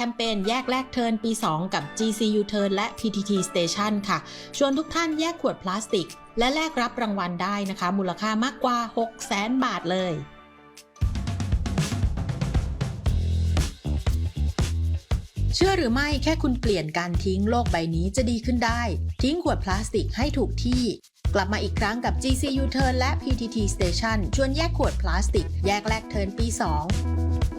แคมเปญแยกแลกเทิร์นปี 2 กับ GCU Turn และ PTT Station ค่ะ ชวนทุกท่านแยกขวดพลาสติก และแลกรับรางวัลได้นะคะ มูลค่ามากกว่า 6 0 0 0 0 0บาทเลยเชื่อหรือไม่แค่คุณเปลี่ยนการทิ้งโลกใบนี้จะดีขึ้นได้ ทิ้งขวดพลาสติกให้ถูกที่ กลับมาอีกครั้งกับ GCU Turn และ PTT Station ชวนแยกขวดพลาสติก แยกแลกเทิร์นปี 2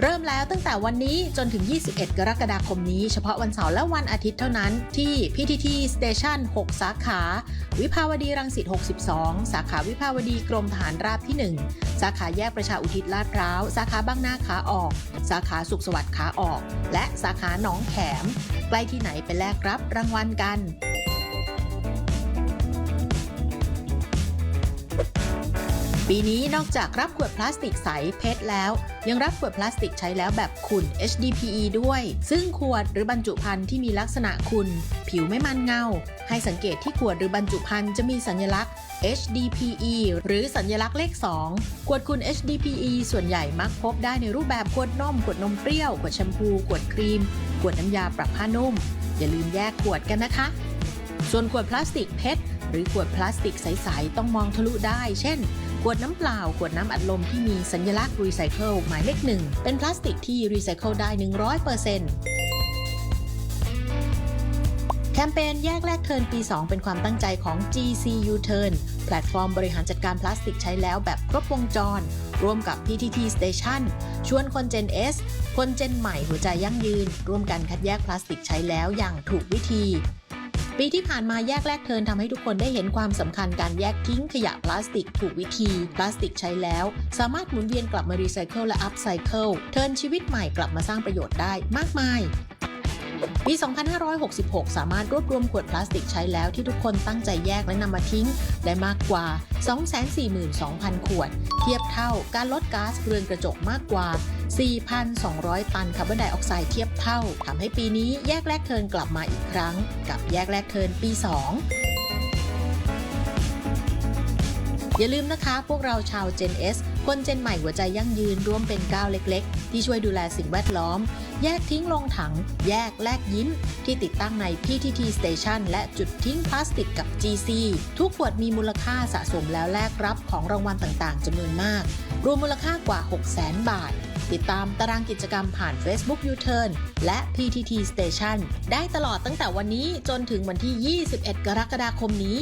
เริ่มแล้วตั้งแต่วันนี้จนถึง 21 กรกฎาคมนี้ เฉพาะวันเสาร์และวันอาทิตย์เท่านั้นที่ PTT Station 6 สาขา วิภาวดีรังสิต 62 สาขาวิภาวดีกรมทหารราบที่ 1 สาขาแยกประชาอุทิศลาดพร้าว สาขาบางนาขาออก สาขาสุขสวัสดิ์ขาออก และสาขาหนองแขม ใกล้ที่ไหนไปแลกรับรางวัลกัน ปีนี้นอกจากรับขวดพลาสติกใสเพชรแล้ว ยังรับขวดพลาสติกใช้แล้วแบบขุ่น HDPE ด้วย ซึ่งขวดหรือบรรจุภัณฑ์ที่มีลักษณะขุ่นผิวไม่มันเงา ให้สังเกตที่ขวดหรือบรรจุภัณฑ์จะมีสัญลักษณ์ HDPE หรือสัญลักษณ์เลข 2 ขวดขุ่น HDPE ส่วนใหญ่มักพบได้ในรูปแบบขวดนม ขวดนมเปรี้ยว ขวดแชมพู ขวดครีม ขวดน้ำยาปรับผ้านุ่ม อย่าลืมแยกขวดกันนะคะ ส่วนขวดพลาสติกเพชรหรือขวดพลาสติกใส ๆ ต้องมองทะลุได้ เช่น ขวดน้ำเปล่าขวดน้ำอัดลมที่มีสัญลักษณ์รีไซเคิลหมายเลขหนึ่งเป็นพลาสติกที่รีไซเคิลได้ 100%แคมเปญแยกแลกเทิร์นปี 2 เป็นความตั้งใจของ GCU Turn แพลตฟอร์มบริหารจัดการพลาสติกใช้แล้วแบบครบวงจร ร่วมกับ PTT Station ชวนคน Gen S คน Gen ใหม่หัวใจยั่งยืน ร่วมกันคัดแยกพลาสติกใช้แล้วอย่างถูกวิธี ปีที่ผ่านมาแยกแลกเทินทำให้ทุกคนได้เห็นความสำคัญการแยกทิ้งขยะพลาสติกถูกวิธี พลาสติกใช้แล้ว สามารถหมุนเวียนกลับมารีไซเคิลและอัพไซเคิลเทินชีวิตใหม่กลับมาสร้างประโยชน์ได้มากมายปี 2566 สามารถรวบรวมขวดพลาสติกใช้แล้วที่ทุกคนตั้งใจแยกและนำมาทิ้ง ได้มากกว่า 242,000 ขวด เทียบเท่าการลดก๊าซเรือนกระจกมากกว่า 4,200 ตันคาร์บอนไดออกไซด์เทียบเท่าทำให้ปีนี้แยกแลกเทินกลับมาอีกครั้ง กับแยกแลกเทินปี 2อย่าลืมนะคะ พวกเราชาว Gen S คนเจนใหม่หัวใจยั่งยืนร่วมเป็นก้าวเล็กๆ ที่ช่วยดูแลสิ่งแวดล้อม แยกทิ้งลงถัง แยกแลกยิ้ม ที่ติดตั้งใน PTT Station และจุดทิ้งพลาสติกกับ GC ทุกขวดมีมูลค่าสะสมแล้วแลกรับของรางวัลต่างๆจำนวนมาก รวมมูลค่ากว่า 600,000 บาท ติดตามตารางกิจกรรมผ่าน Facebook U-Turn และ PTT Station ได้ตลอดตั้งแต่วันนี้จนถึงวันที่ 21 กรกฎาคมนี้